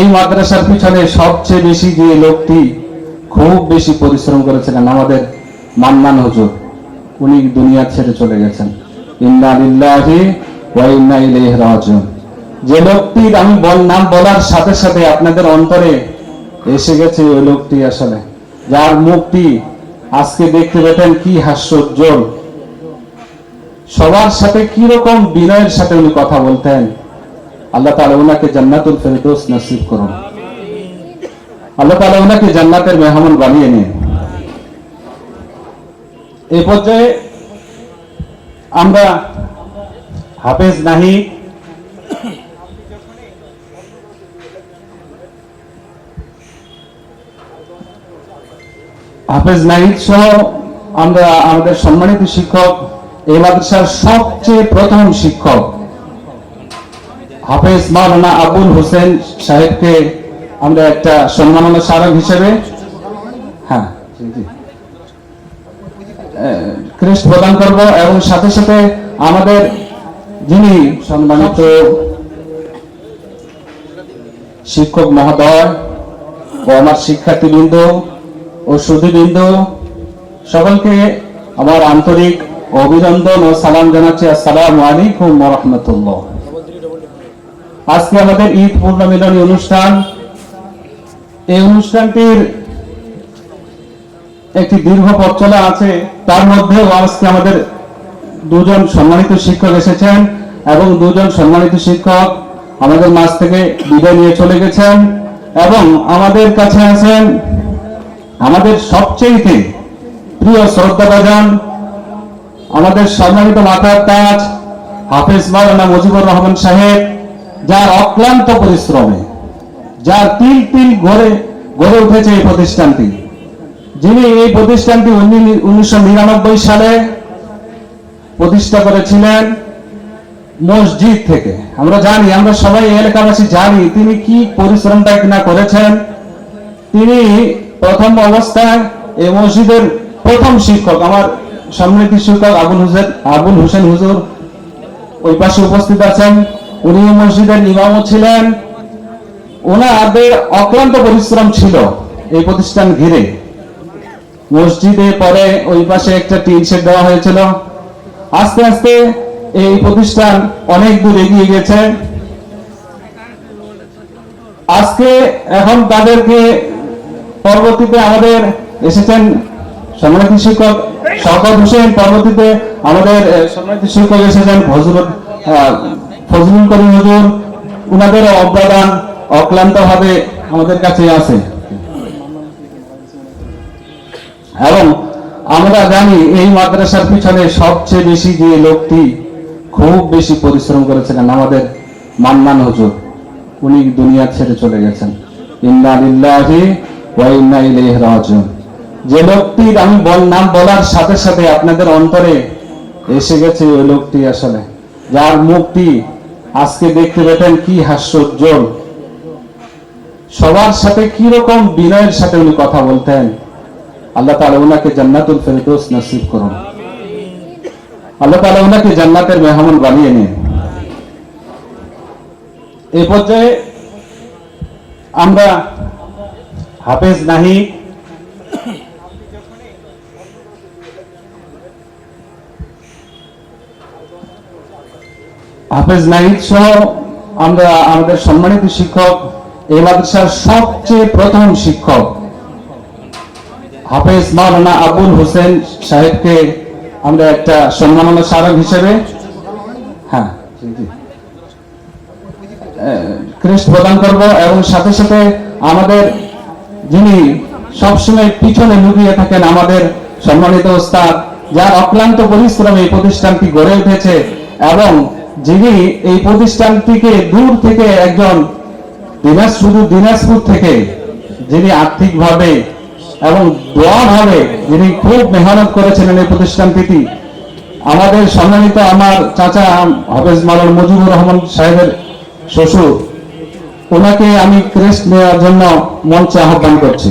এই মাদ্রাসার পিছনে সবচেয়ে বেশি যে লোকটি খুব বেশি পরিশ্রম করেছিলেন আমাদের মান্নান হুজুর, উনি দুনিয়া ছেড়ে চলে গেছেন। যে লোকটির আমি নাম বলার সাথে সাথে আপনাদের অন্তরে এসে গেছে ওই লোকটি আসলে, যার মুখটি আজকে দেখতে পেতেন কি হাস্যোজ্জ্বল। সবার সাথে কি রকম বিনয়ের সাথে উনি কথা বলতেন আল্লাহ তাআলা ওনাকে জান্নাতুল ফেরদৌস নসিব করুন। আল্লাহ তাআলা ওনাকে জান্নাতের মেহমান বানিয়ে নিন। এই পর্যায়ে আমরা হাফেজ নাহি হাফেজ নাহিদ সহ আমরা আমাদের সম্মানিত শিক্ষক, এই মাদ্রাসার সবচেয়ে প্রথম শিক্ষক হাফেজ মাওলানা আবুল হোসেন সাহেবকে আমরা একটা সম্মাননা স্মারক হিসেবে হ্যাঁ ক্রেস্ট প্রদান করব এবং সাথে সাথে আমাদের যিনি সম্মানিত শিক্ষক মহোদয় ও আমার শিক্ষার্থীবৃন্দ ও সুধীবৃন্দ, সকলকে আমার আন্তরিক অভিনন্দন ও সালাম জানাচ্ছি। আসসালামু আলাইকুম রাহমাতুল্লাহ। আজকে আমাদের ঈদ পূর্ণমিলনী অনুষ্ঠান। এই অনুষ্ঠানটির একটি দীর্ঘ পথ চলা আছে। তার মধ্যেও আজকে আমাদের দুজন সম্মানিত শিক্ষক এসেছেন এবং দুজন সম্মানিত শিক্ষক আমাদের মাঝ থেকে বিদায় নিয়ে চলে গেছেন এবং আমাদের কাছে আছেন আমাদের সবচেয়ে প্রিয় শ্রদ্ধাভাজন, আমাদের সম্মানিত মাথার তাজ হাফেজ মাওলানা মুজিবুর রহমান সাহেব। যার অক্লান্ত পরিশ্রমে, যার তিল তিল গড়ে গড়ে উঠেছে এই প্রতিষ্ঠানটি। যিনি এই প্রতিষ্ঠানটি উনিশশো নিরানব্বই সালে প্রতিষ্ঠা করেছিলেন মসজিদ থেকে। আমরা জানি, আমরা সবাই এলাকাবাসী জানি, তিনি কি পরিশ্রমটা কিনা করেছেন। তিনি প্রথম অবস্থায় এই মসজিদের প্রথম শিক্ষক, আমার সম্মানিত শিক্ষক আবুল হুসেন, আবুল হোসেন হুজুর ওই পাশে উপস্থিত আছেন। উনি মসজিদের ইমামও ছিলেন। ওনাদের অক্লান্ত পরিশ্রম ছিল এই প্রতিষ্ঠান ঘিরে। মসজিদে পরে ওই পাশে একটা টিন শেড দেওয়া হয়েছিল। আস্তে আস্তে এই প্রতিষ্ঠান অনেক দূর এগিয়ে গেছে। আজকে এখন তাদেরকে পরবর্তীতে আমাদের এসেছেন সম্মানিত শিক্ষক শওকত হোসেন। পরবর্তীতে আমাদের সম্মানিত শিক্ষক এসেছেন আহ, ফজলুল করিম হুজুর উনাদের অবদান অক্লান্ত ভাবে আমাদের কাছে আছে। এবং আমরা জানি এই মাদ্রাসার পিছনে সবচেয়ে বেশি যে লোকটি খুব বেশি পরিশ্রম করেছিলেন আমাদের মান্নান হুজুর। উনি দুনিয়া ছেড়ে চলে গেছেন। ইন্না লিল্লাহি ওয়া ইন্না ইলাইহি রাজিউন। যে লোকটির আমি বল, নাম বলার সাথে সাথে আপনাদের অন্তরে এসে গেছে ওই লোকটি আসলে। যার মুখটি আজকে দেখতে পেতেন কি হাস্যোজ্জ্বল। সবার সাথে কি রকম বিনয়ের সাথে উনি কথা বলতেন। আল্লাহ তাআলা ওনাকে জান্নাতুল ফেরদৌস নসিব করুন। আল্লাহ তাআলা উনাকে জান্নাতের মেহমান বানিয়ে নিন। এই পর্যায়ে আমরা হাফেজ নাহি হাফেজ নাহিদ সহ আমরা আমাদের সম্মানিত শিক্ষক, এই মাদ্রাসার সবচেয়ে প্রথম শিক্ষক, হাফেজ মাওলানা আবুল হোসেন সাহেবকে আমরা একটা সম্মাননা স্মারক হিসেবে হ্যাঁ ক্রেস্ট প্রদান করব এবং সাথে সাথে আমাদের যিনি সবসময় পিছনে লুকিয়ে থাকেন, আমাদের সম্মানিত ওস্তাদ, যার অক্লান্ত পরিশ্রমে এই প্রতিষ্ঠানটি গড়ে উঠেছে এবং যিনি এই প্রতিষ্ঠানটিকে দূর থেকে একজন দিনাজ শুধু দিনাজপুর থেকে যিনি আর্থিকভাবে এবং দোয়াভাবে যিনি খুব মেহনত করেছিলেন এই প্রতিষ্ঠানটি আমাদের সম্মানিত আমার চাচা হাফেজ মালাল মুজিবুর রহমান সাহেবের শ্বশুর, ওনাকে আমি ক্রেস্ট নেওয়ার জন্য মঞ্চে আহ্বান করছি।